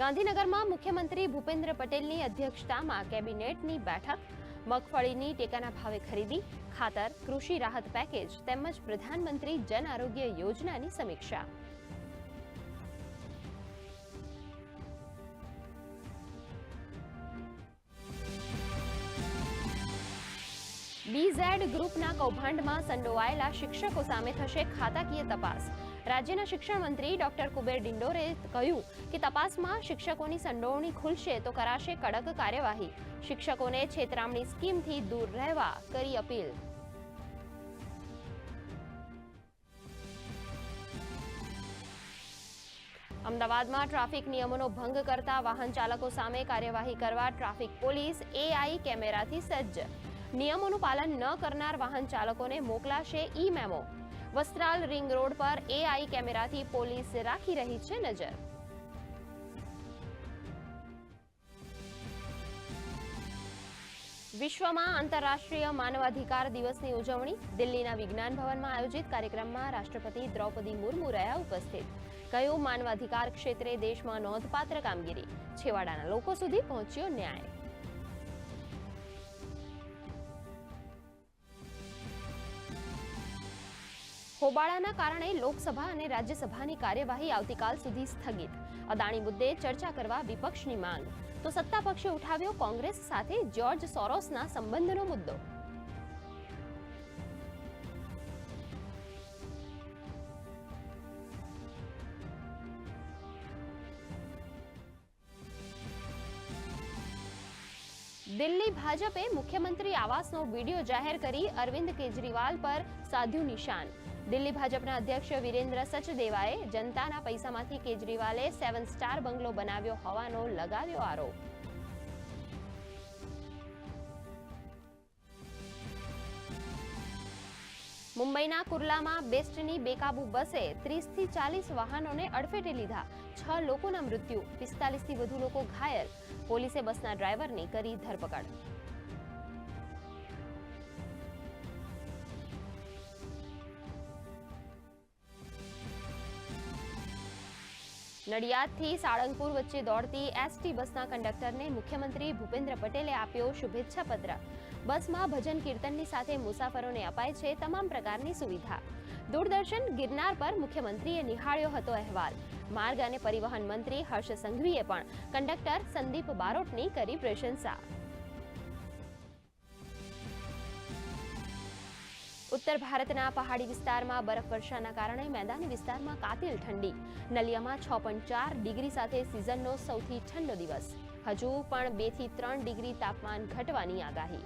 ગાંધીનગરમાં મુખ્યમંત્રી ભૂપેન્દ્ર પટેલની અધ્યક્ષતામાં કેબિનેટની બેઠક. મગફળીની ટેકાના ભાવે ખરીદી, ખાતર, કૃષિ રાહત પેકેજ તેમજ પ્રધાનમંત્રી જન આરોગ્ય યોજનાની સમીક્ષા. બીઝેડ ગ્રુપના કૌભાંડમાં સંડોવાયેલા શિક્ષકો સામે થશે ખાતાકીય તપાસ. રાજ્યના શિક્ષણ મંત્રી ડોક્ટર કુબેર ડિંડોરે કહ્યું કે તપાસમાં શિક્ષકોની સંડોવણી ખુલશે તો કરાશે કડક કાર્યવાહી. શિક્ષકોને છેતરામણી સ્કીમથી દૂર રહેવા કરી અપીલ. અમદાવાદમાં ટ્રાફિક નિયમોનો ભંગ કરતા વાહન ચાલકો સામે કાર્યવાહી કરવા ટ્રાફિક પોલીસ એઆઈ કેમેરાથી સજ્જ. નિયમોનું પાલન ન કરનાર વાહન ચાલકોને મોકલાશે e memo Vastral ring road પર એઆઈ કેમેરાથી પોલીસ રાખી રહી છે નજર. વિશ્વમાં આંતરરાષ્ટ્રીય માનવાધિકાર દિવસની ઉજવણી દિલ્હીના વિજ્ઞાન ભવનમાં આયોજિત કાર્યક્રમમાં રાષ્ટ્રપતિ દ્રૌપદી મુર્મુ રહ્યા ઉપસ્થિત. કહ્યું માનવાધિકાર ક્ષેત્રે દેશમાં નોંધપાત્ર કામગીરી? છેવાડાના લોકો સુધી પહોંચ્યો ન્યાય. હોબાળાના કારણે લોકસભા અને રાજ્યસભાની કાર્યવાહી આવતીકાલ સુધી સ્થગિત. અદાણી મુદ્દે ચર્ચા કરવા વિપક્ષની માંગ. તો સત્તા પક્ષે ઉઠાવ્યો કોંગ્રેસ સાથે જ્યોર્જ સોરોસના સંબંધનો મુદ્દો. દિલ્હી ભાજપે મુખ્યમંત્રી આવાસનો વીડિયો જાહેર કરી અરવિંદ કેજરીવાલ પર સાધ્યું નિશાન. દિલ્હી ભાજપના અધ્યક્ષ વિરેન્દ્ર સચદેવાએ જનતાના પૈસામાંથી કેજરીવાલે સેવન સ્ટાર બંગલો બનાવ્યો હોવાનો લગાવ્યો આરોપ. મુંબઈના કુર્લામાં બેસ્ટની બેકાબુ બસે ત્રીસથી ચાલીસ વાહનોને અડફેટે લીધા. છ લોકોના મૃત્યુ, પિસ્તાલીસથી વધુ લોકો ઘાયલ. પોલીસે બસના ડ્રાઈવરની કરી ધરપકડ. નડિયાદથી સાળંગપુર વચ્ચે દોડતી એસટી બસના કંડક્ટરને મુખ્યમંત્રી ભૂપેન્દ્ર પટેલે આપ્યો શુભેચ્છા પત્ર. બસમાં ભજન કીર્તનની સાથે મુસાફરોને અપાય છે તમામ પ્રકારની સુવિધા. દૂરદર્શન ગિરનાર પર મુખ્યમંત્રીએ નિહાળ્યો હતો અહેવાલ. માર્ગ અને પરિવહન મંત્રી હર્ષ સંઘવીએ પણ કંડક્ટર સંદીપ બારોટની કરી પ્રશંસા. ઉત્તર ભારતના પહાડી વિસ્તારમાં બરફવર્ષાના કારણે મેદાની વિસ્તારમાં કાતિલ ઠંડી. નલિયામાં છ ચાર ડિગ્રી સાથે સિઝનનો સૌથી ઠંડો દિવસ. હજુ પણ બેથી ત્રણ ડિગ્રી તાપમાન ઘટવાની આગાહી.